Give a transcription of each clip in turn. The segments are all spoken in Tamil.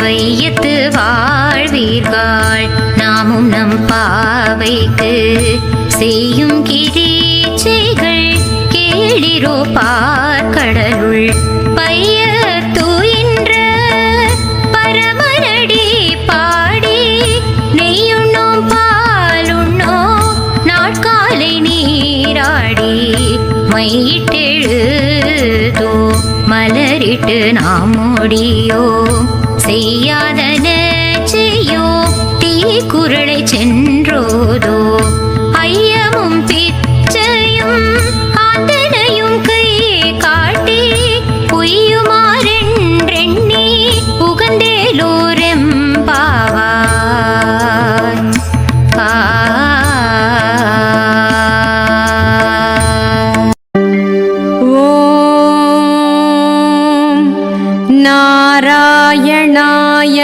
வையத்து வாழ்வீர்கள். நாமும் நம் பாவைக்கு செய்யும் கிரீச்சைகள் கேளிரோ பார்க்கடலுள் பைய தூயின்ற பரமரடி பாடி நெய்யுண்ணோம் பாலுண்ணோ நாட்காலை நீராடி மையிட்டெழுதோ மலரிட்டு நாம் முடியோ செய்யாதன செய்யோ தீ குரலை சென்றோதோ. ஐயமும் பிச்சையும் ஆத்தனையும் கை காட்டி பொய்யுமாறென்றெண்ணி உகந்தேலூரெம்பாவான் ஆ. நாராயண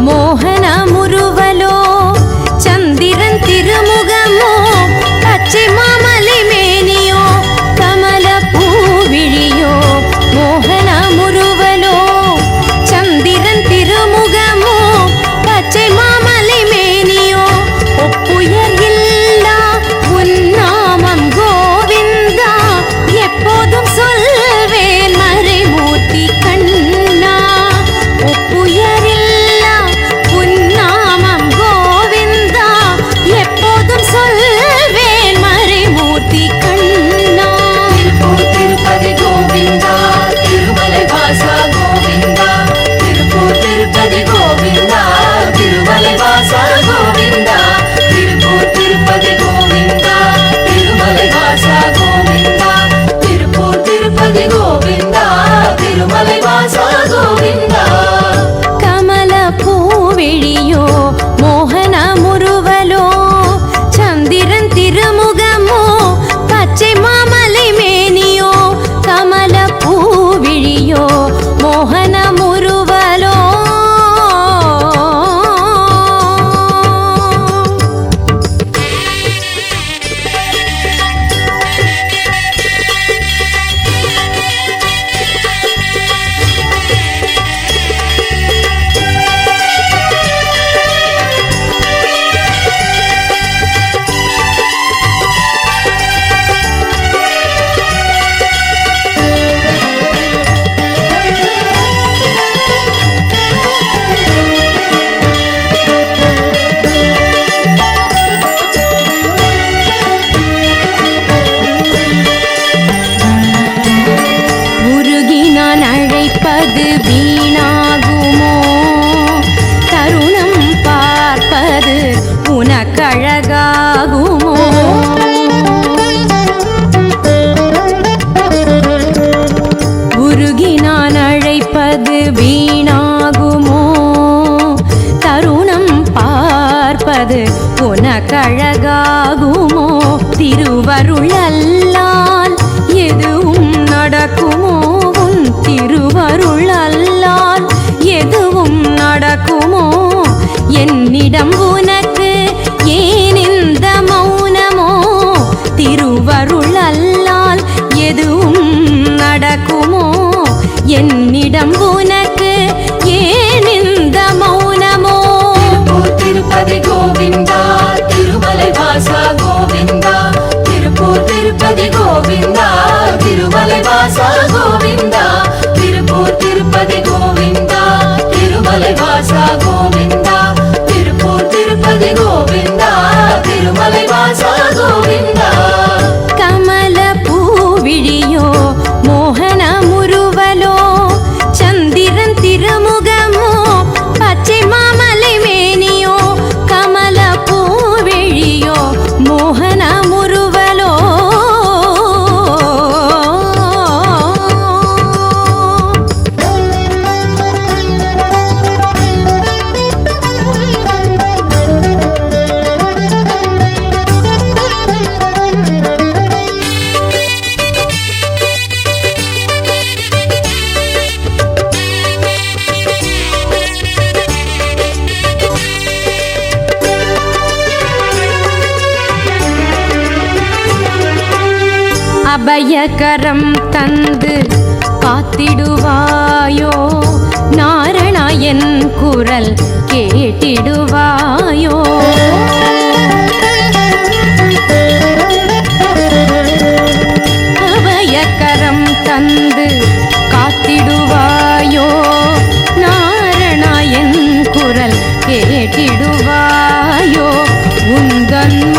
¡Morra! வீணாகுமோ? தருணம் பார்ப்பது உனக்கழகாகுமோ திருவருளல்லால் எதுவும் நடக்குமோ? உன் திருவருளல்லால் அபயகரம் தந்து காத்திடுவாயோ? நாரணாயன் குரல் கேட்டிடுவாயோ? அபயகரம் தந்து காத்திடுவாயோ? நாரணாயன் குரல் கேட்டிடுவாயோ? உந்தன்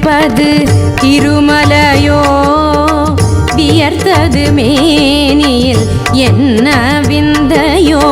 வியர்ப்பது திருமலையோ வியர்த்தது மேனியில் என்ன விந்தையோ?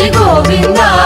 হরি গোবিন্দা।